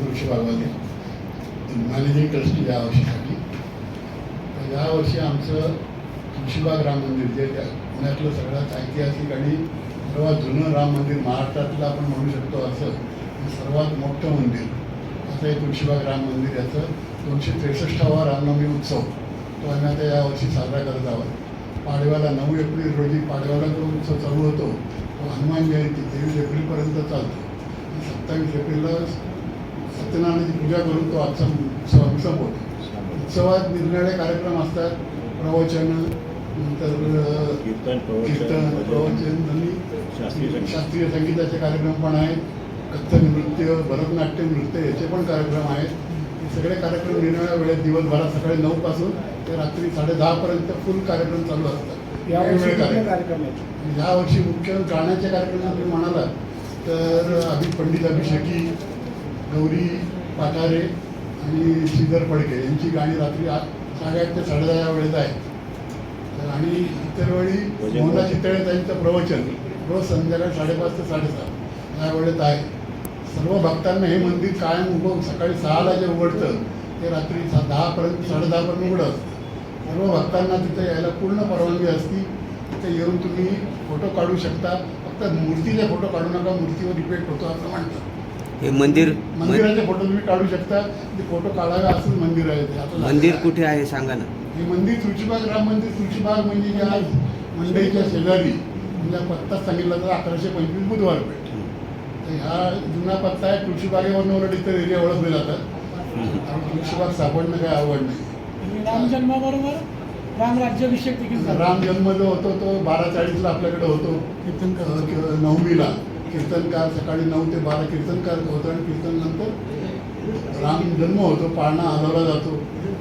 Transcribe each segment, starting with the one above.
Tulshibagwale managing trustee या वर्षीसाठी. या यावर्षी आमचं तुळशीबाग राम मंदिर जे त्या पुण्यातलं सगळ्यात ऐतिहासिक आणि सर्वात जुनं राम मंदिर महाराष्ट्रातलं आपण म्हणू शकतो असं सर्वात मोठं मंदिर असं हे तुळशीबाग राम मंदिर याचं दोनशे त्रेसष्टावा रामनवमी उत्सव. तो आम्ही आता यावर्षी साजरा करत आहोत. पाडव्याला नऊ एप्रिल रोजी पाडव्याला जो उत्सव चालू होतो तो हनुमान जयंती तेवीस एप्रिलपर्यंत चालतो. सत्तावीस एप्रिलला सत्यनारायणाची पूजा करून तो आजचा उत्सव आम्ही संपवतो उत्सवात निरनिराळे कार्यक्रम असतात. प्रवचन नंतर कीर्तन कीर्तन प्रवचन शास्त्रीय संगीत. शास्त्रीय संगीताचे कार्यक्रम पण आहेत. कथ्थक नृत्य भरतनाट्यम नृत्य याचे पण कार्यक्रम आहेत. हे सगळे कार्यक्रम निरनिराळ्या वेळेत दिवसभरात सकाळी नऊपासून ते रात्री साडे दहापर्यंत फुल कार्यक्रम चालू असतात. यावर्षी वेगवेगळे कार्यक्रम. कार्यक्रम आहेत? आणि ह्या वर्षी मुख्य गाण्याचे कार्यक्रम तुम्ही म्हणाला तर अभि पंडित अभिषेकी गौरी पाठारे आणि श्रीधर फडके यांची गाणी रात्री आठ साडेआठ ते साडेदहा या वेळेत आहे तर आणि इतर वेळी. मोहना चितळे त्यांचं प्रवचन रोज संध्याकाळी साडेपाच ते साडेसात या वेळेत आहे. सर्व भक्तांना हे मंदिर कायम उभं सकाळी सहाला जे उघडतं ते रात्री सा दहापर्यंत साडेदहापर्यंत उघडं असतं. सर्व भक्तांना तिथे यायला पूर्ण परवानगी असती. तिथे येऊन तुम्ही फोटो काढू शकता. फक्त मूर्तीचे फोटो काढू नका मूर्तीवर इफेक्ट होतो असं म्हणतात. हे मंदिर मंदिराचे फोटो तुम्ही काढू शकता. ते फोटो काढावे असंच मंदिर आहे ते. आता मंदिर. कुठे आहे सांगा ना. हे मंदिर तुळशीबाग राम मंदिर तुळशीबाग म्हणजे जे आज मंडईच्या शेजारी म्हणजे पत्ता सांगितला तर अकराशे पंचवीस बुधवार पेठ. तर ह्या जुना पत्ता आहे. तुळशीबागेवरनं उलट इतर एरिया ओळखले जातात. आणि तुळशीबाग सापडणं काही आवड नाही. आणि राम जन्माबरोबर राम राज्याभिषेक देखील. राम जन्म जो होतो तो बारा चाळीसला आपल्याकडे होतो. कीर्तनकार. नवमीला कीर्तनकार सकाळी नऊ ते बारा कीर्तनकार होतो आणि कीर्तन नंतर राम जन्म होतो पाळणा हलवला जातो.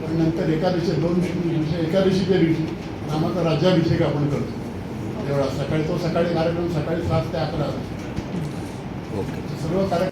आणि नंतर एकादशी दोन दिवशी एकादशीच्या दिवशी रामाचा राज्याभिषेक आपण करतो. एवढा सकाळी तो सकाळी कार्यक्रम सकाळी सात ते अकरा. ओके. सर्व कार्यक्रम